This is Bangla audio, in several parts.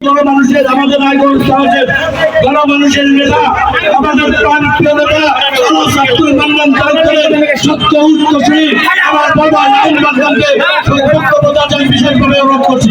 মানুষের, আমাদের সমাজের গণমানুষের নেতা, আমাদের প্রাণ প্রিয় নেতা আল্লাহ আব্দুল মান্নান সত্য উত্তরসূরি আমার বাবা লাইন দেওয়ার বিশেষভাবে অনুরোধ করছি।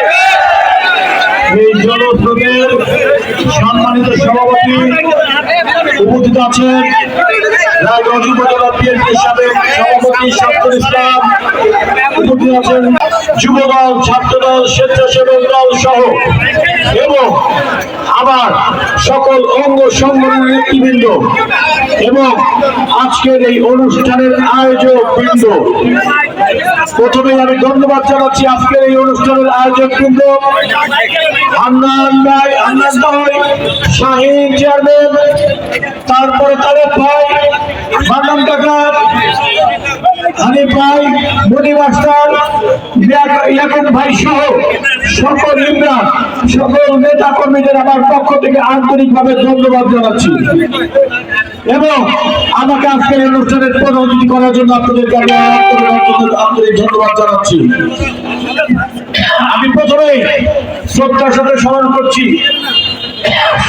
এই জনস্রোতের সম্মানিত সভাপতি উপস্থিত আছেন রায়গঞ্জ উপজেলা বিএনপির সাবেক সভাপতি শামসুল ইসলাম। উপস্থিত আছেন যুবদল, ছাত্রদল, স্বেচ্ছাসেবক দল সহ এবং আবার সকল অঙ্গ সংগঠনের নেতৃবৃন্দ এবং আজকের এই অনুষ্ঠানের আয়োজক বৃন্দ। প্রথমে আমি ধন্যবাদ জানাচ্ছি আজকের এই অনুষ্ঠানের আয়োজক বৃন্দ তারপরে তারেক ভাই মান্নান কাকা হানিফ ভাই মনি মাস্টার ভাই সহ সকল ইমরান সকল নেতা কর্মীদের আমার পক্ষ থেকে আন্তরিকভাবে ধন্যবাদ জানাচ্ছি। এবং আমাকে অনুষ্ঠানের করার জন্য আপনাদেরকে আমি আন্তরিক ধন্যবাদ জানাচ্ছি। আমি প্রথমে শ্রদ্ধার সাথে স্মরণ করছি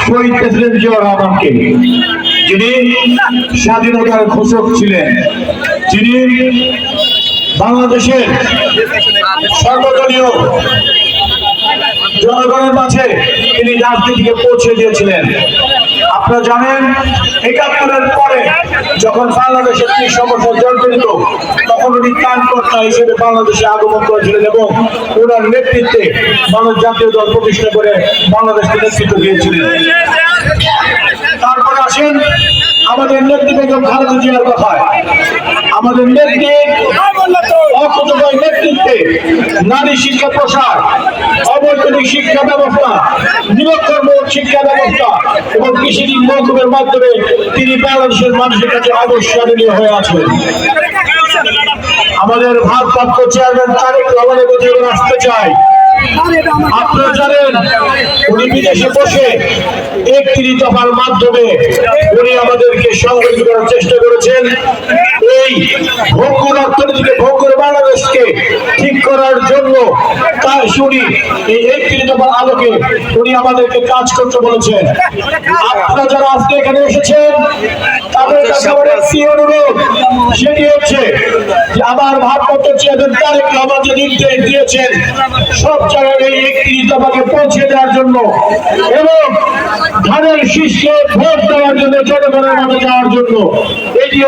শহীদ প্রেসিডেন্ট জিয়াউর রহমানকে, যিনি স্বাধীনতার ঘোষক ছিলেন। যিনি বাংলাদেশের সর্বদলীয় জনগণের মাঝে তিনি রাজনীতিকে পৌঁছে দিয়েছিলেন। আপনারা জানেন, একাত্তরের পরে যখন বাংলাদেশের কি সমস্যা জর্জরিত তখন উনি ত্রাণকর্তা হিসেবে বাংলাদেশে আগমন করেছিলেন এবং ওনার নেতৃত্বে বাংলাদেশ জাতীয় দল প্রতিষ্ঠা করে বাংলাদেশকে নেতৃত্ব দিয়েছিলেন। তারপরে আসেন আমাদের নেত্রী বেগম খালেদা জিয়ার কথায় আমাদের নেত্রী নেতৃত্বে নারী শিক্ষা প্রসার, অবৈতনিক শিক্ষা ব্যবস্থা, নিরক্ষরমূলক শিক্ষা ব্যবস্থা এবং কৃষি ঋণ মৌকুমের মাধ্যমে তিনি বাংলাদেশের মানুষের কাছে অবশ্যনীয় হয়ে আছেন। আমাদের ভারপ্রাপ্ত চেয়ারম্যান তারেক রহমানের কথা এবার আসতে চাই। আপনারা জানেন, উনি বিদেশে বসে একটি দফার মাধ্যমে উনি আমাদেরকে সংগঠিত করার চেষ্টা করেছেন। এই ভঙ্গুর অর্থনীতিকে ভঙ্গুর বাংলাদেশকে ঠিক করার জন্য তাই উনি এই একটি দফার আলোকে উনি আমাদেরকে কাজ করতে বলেছেন। আপনারা যারা আজকে এখানে এসেছেন, তাদের কাছে আমার একটি অনুরোধ, সেটি হচ্ছে আমার ভাবমত চেয়ারম্যান তারেক যে নির্দেশ দিয়েছেন, সব জায়গায় এই একটি দফাকে পৌঁছে দেওয়ার জন্য এবং ধানের শীর্ষে ভোট দেওয়ার জন্য, জনগণের মাঝে যাওয়ার জন্য। এটি